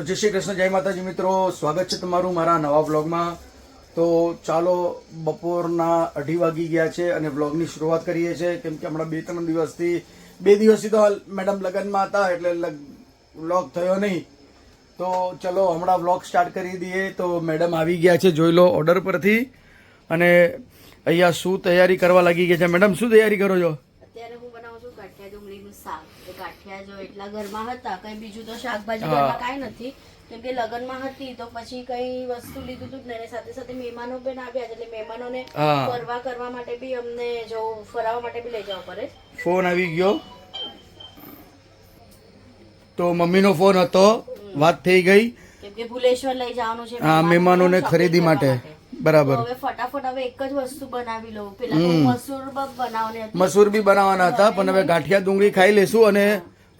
તો જય શ્રી કૃષ્ણ, જય માતાજી મિત્રો. સ્વાગત છે તમારું મારા નવા વ્લોગમાં. તો ચાલો, બપોરના અઢી વાગી ગયા છે અને વ્લોગની શરૂઆત કરીએ છીએ. કેમ કે હમણાં બે ત્રણ દિવસથી, બે દિવસથી તો મેડમ લગ્નમાં હતા, એટલે વ્લોગ થયો નહીં. તો ચલો, હમણાં વ્લોગ સ્ટાર્ટ કરી દઈએ. તો મેડમ આવી ગયા છે, જોઈ લો ઓર્ડર પરથી. અને અહીંયા શું તૈયારી કરવા લાગી ગયા છે? મેડમ, શું તૈયારી કરો છો અત્યારે હું બનાવું છું ગાંઠિયા ડુંગળીનું શાક એ ગાંઠિયા જો એટલા ઘરમાં હતા કઈ બીજું તો શાકભાજી. ઘરમાં કાંઈ નથી. કેમ કે લગ્નમાં હતી તો પછી કઈ વસ્તુ લીધું હતું ને સાથે સાથે મહેમાનો પણ આવ્યા એટલે મહેમાનોને ફરવા કરવા માટે બી અમને જો ફરાવવા માટે બી લઈ જવા પડે. ફોન આવી ગયો. તો મમ્મીનો ફોન હતો વાત થઈ ગઈ. કેમ કે ભુલેશ્વર લઈ જવાનું છે હા મહેમાનોને ખરીદી માટે. બરાબર. હવે ફટાફટ હવે એક જ વસ્તુ બનાવી લઉં. પેલા મસૂર હતી. મસૂર બી બનાવવાના હતા પણ હવે ગાંઠિયા ડુંગળી ખાઈ લેશું અને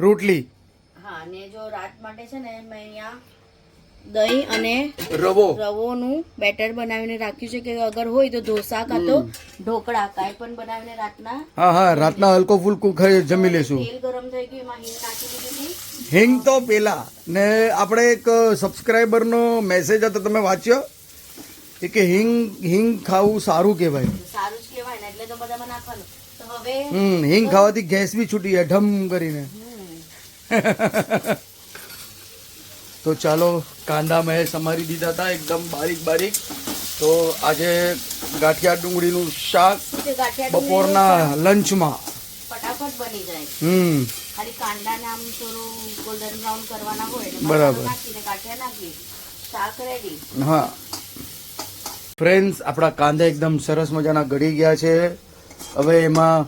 રોટલી. હા અને જો રાત માટે છે ને મેં અહીંયા દહીં અને રવો. રવોનું બેટર બનાવીને રાખ્યું છે કે અગર હોય તો ઢોસા કાં તો ઢોકળા કાંઈ પણ બનાવીને રાતના હા હા રાતના હલકો ફુલકું ખાઈ જમી લેશું. તેલ ગરમ થઈ ગયું એમાં હિંગ નાખી દીધી હિંગ તો પેલા. ને આપણે એક સબસ્ક્રાઈબરનો મેસેજ હતો તમે વાંચ્યો? એ કે હિંગ હિંગ ખાવું સારું કહેવાય. સારું જ કહેવાય ને એટલે તો બધામાં નાખવાનું. તો હવે હમ હિંગ ખાવાથી ગેસ બી છૂટી જાય ઢમ કરીને. તો ચાલો કાંદા મેં સમારી દીધા હતા એકદમ બારીક બારીક. તો આજે ગાંઠિયા ડુંગળીનું શાક બપોરના લંચમાં. ફટાફટ બની જાય. હમ. ખાલી કાંદાને આમ થોડું ગોલ્ડન બ્રાઉન કરવાના હોય બરાબર. નાખીને ગાંઠિયા નાખી શાક રેડી હા. ફ્રેન્ડ્સ આપણા કાંદા એકદમ સરસ મજાના ગળી ગયા છે. હવે એમાં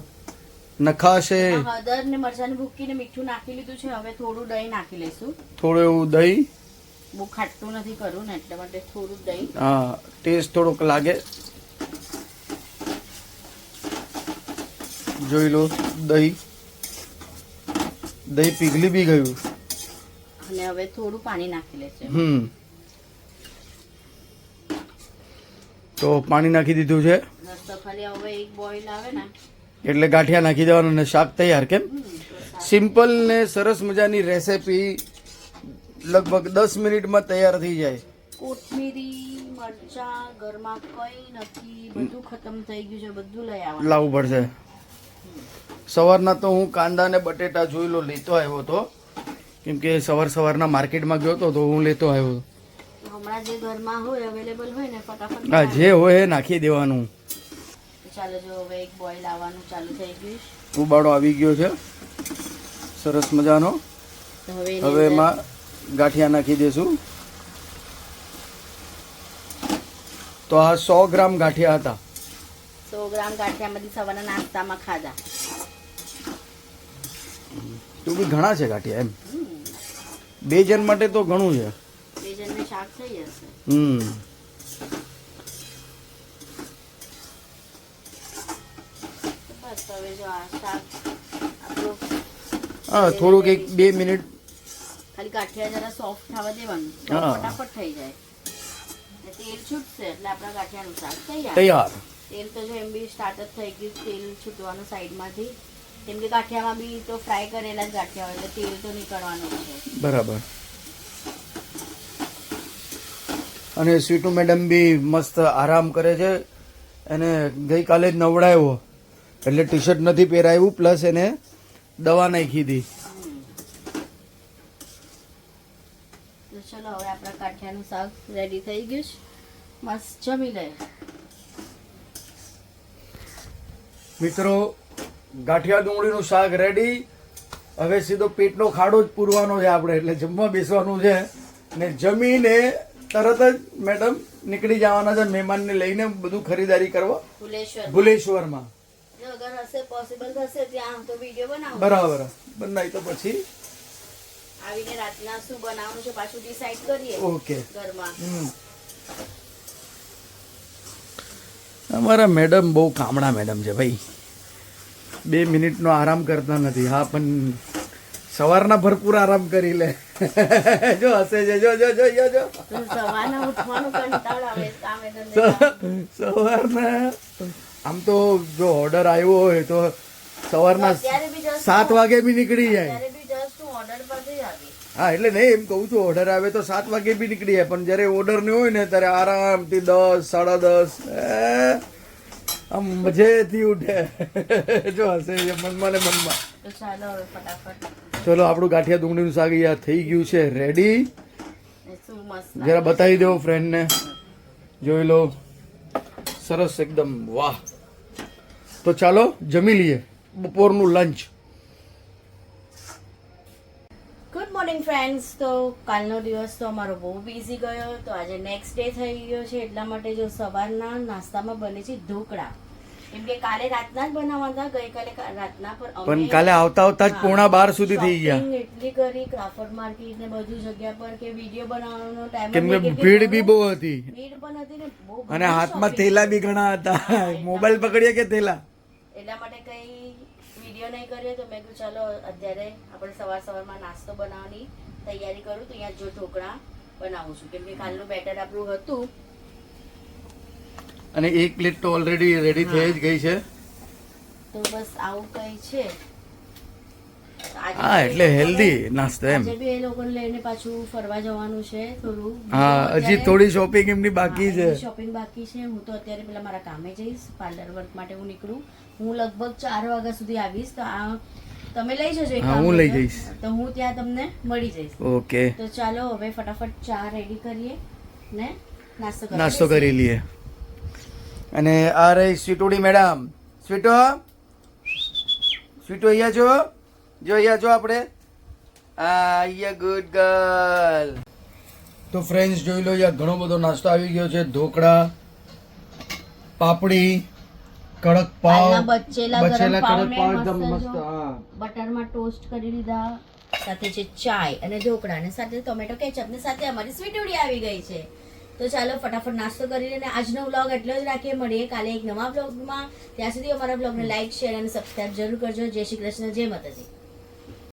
નખાશે. હળદર ને મરચાંની ભૂકીને મીઠું નાખી લીધું છે. હવે થોડું દહીં નાખી લઈશું. થોડું એવું દહીં. બહુ ખાટું નથી કરવું ને એટલે માટે થોડું દહીં. હા ટેસ્ટ થોડોક લાગે. જોઈ લો દહીં. દહીં પીગલી બી ગયું. અને હવે થોડું પાણી નાખી લેશે. હમ. તો પાણી નાખી દીધું છે. એટલે ગાંઠિયા નાખી દેવાના અને શાક તૈયાર કેમ? સિમ્પલ ને સરસ મજાની રેસીપી લગભગ દસ મિનિટમાં તૈયાર થઈ જાય. કોથમીરી મરચા ઘરમાં કઈ નથી બધું ખતમ થઈ ગયું છે બધું લઈ આવવાનું. લાવવું પડશે. સવારના તો હું કાંદા ને બટેટા જોઈ લો લેતો આવ્યો હતો. કેમ કે સવાર સવારના માર્કેટમાં ગયો હતો તો હું લેતો આવ્યો હતો. હમણાં જે ઘરમાં હોય અવેલેબલ હોય ને ફટાફટ હા જે હોય એ નાખી દેવાનું. ચાલો જો હવે એક બોઇલ આવવાનું ચાલુ થઈ ગયું છે. ઉબાળો આવી ગયો છે. સરસ મજાનો. હવે એમાં ગાંઠિયા નાખી દેશું. તો આ સો ગ્રામ ગાંઠિયા હતા. સો ગ્રામ ગાંઠિયામાંથી સવારના નાસ્તામાં ખાધા. તો બી ઘણા છે ગાંઠિયા એમ. બે જણ માટે તો ઘણું છે. હા થોડુંક એક બે મિનિટ. ખાલી ગાંઠિયા જરા સોફ્ટ થવા દેવાનું. ફટાફટ થઈ જાય. તેલ છૂટશે એટલે આપણા ગાંઠિયાનું શાક તૈયાર. તૈયાર. તેલ તો જો એમ બી સ્ટાર્ટ જ થઈ ગયું તેલ છૂટવાનું સાઈડમાંથી. કેમ કે ગાંઠિયામાં બી તો ફ્રાય કરેલા જ ગાંઠિયા હોય એટલે તેલ તો નીકળવાનું છે. બરાબર. અને સ્વીટુ મેડમ બી મસ્ત આરામ કરે છે. એને ગઈકાલે જ નવડાવ્યો એટલે ટી શર્ટ નથી પહેરાવ્યું પ્લસ એને દવા નાખી હતી ચલો હવે આપણા ગાંઠિયાનું શાક રેડી થઈ ગયું છે. મસ્ત જમી લે. મિત્રો ગાંઠિયા ડુંગળીનું શાક રેડી હવે સીધો પેટનો ખાડો જ પૂરવાનો છે આપણે એટલે જમવા બેસવાનું છે. ને જમીને તરત જ મેડમ નીકળી જવાના છે મહેમાનને લઈને બધું ખરીદારી કરવા. ભુલેશ્વર. ભુલેશ્વરમાં. બરાબર. બનાવી તો પછી. આવીને રાતના શું બનાવવાનું છે પાછું ડિસાઈડ કરીએ. ઓકે. ઘરમાં. અમારા મેડમ બહુ કામડા મેડમ છે ભાઈ. બે મિનિટનો આરામ કરતા નથી. હા પણ સવારના ભરપૂર આરામ કરી લે. જો હસે છે જો જો જો જો જો. સવારના આમ તો જો ઓર્ડર આવ્યો હોય તો સવારના સાત વાગે બી નીકળી જાય. હું એટલે નહીં એમ કહું છું ઓર્ડર આવે તો સાત વાગે બી નીકળી જાય. પણ જ્યારે ઓર્ડર નહીં હોય ને ત્યારે આરામથી દસ સાડા દસ આમ મજેથી ઉઠે. જો હશે એ મનમાં ને મનમાં. ચાલો આપણું ગાંઠિયા ડુંગળીનું શાક અહીંયા થઈ ગયું છે રેડી શું જરા બતાવી દો ફ્રેન્ડને જોઈ લો. સરસ એકદમ વાહ. તો ચાલો જમી લઈએ બપોરનું લંચ ગુડ મોર્નિંગ ફ્રેન્ડ્સ તો કાલનો દિવસ તો અમારો બહુ બિઝી ગયો. તો આજે નેક્સ્ટ ડે થઈ ગયો છે. એટલા માટે જો સવારના નાસ્તામાં બને છે ઢોકળા. કેમ કે કાલે રાતના જ બનાવવા ગઈકાલે રાતના પર પણ કાલે આવતા આવતા જ પોણા બાર સુધી થઈ ગયા. એટલી કરી ક્રાફર્ડ માર્કેટ ને બધું જગ્યા પર કે વીડિયો બનાવવાનો ટાઈમ કેમ કે ભીડ બી બહુ હતી. ભીડ પણ હતી ને બહુ અને હાથમાં થેલા બી ઘણા હતા. મોબાઈલ પકડીએ કે થેલા? એટલા માટે કઈ વીડિયો નહીં કર્યો તો મેં કીધું ચાલો અત્યારે આપણે સવાર સવારમાં નાસ્તો બનાવવાની તૈયારી કરું તો અહીંયા જો ઢોકળા બનાવું છું. કેમ કે કાલનું બેટર આપણું હતું અને એક પ્લેટ તો ઓલરેડી રેડી થઈ જ ગઈ છે. તો બસ આવું કઈ છે. હા એટલે હેલ્ધી નાસ્તો એમ. આજે એ લોકોને લઈને પાછું ફરવા જવાનું છે થોડું. હા હજી થોડી શોપિંગ એમની બાકી છે. શોપિંગ બાકી છે. હું તો અત્યારે પેલા મારા કામે જઈશ પાર્લર વર્ક માટે હું નીકળું. હું લગભગ ચાર વાગ્યા સુધી આવીશ. તો આ તમે લઈ જજો એક હા, હું લઈ જઈશ. તો હું ત્યાં તમને મળી જઈશ. ઓકે. તો ચાલો હવે ફટાફટ ચા રેડી કરીએ ને નાસ્તો નાસ્તો કરી લઈએ. અને આ રહી સ્વીટુડી મેડમ. સ્વીટો? સ્વીટો અહીંયા છો જો અહીંયા છો આપણે. આ અહીંયા ગુડ ગર્લ તો ફ્રેન્ડ્સ જોઈ લો અહીંયા ઘણો બધો નાસ્તો આવી ગયો છે. ઢોકળા પાપડી કડક પાવ બચેલા કડક પાવ એકદમ મસ્ત મસ્ત હા. બટરમાં ટોસ્ટ કરી લીધા. સાથે છે ચાય અને ઢોકળા અને સાથે ટોમેટો કેચઅપ ને સાથે અમારી સ્વીટુડી આવી ગઈ છે. તો ચાલો ફટાફટ નાસ્તો કરી લઈને આજનો વ્લોગ એટલો જ રાખીએ. મળીએ કાલે એક નવા વ્લોગમાં ત્યાં સુધી અમારા વ્લોગને લાઈક શેર અને સબસ્ક્રાઈબ જરૂર કરજો. જય શ્રી કૃષ્ણ, જય માતાજી.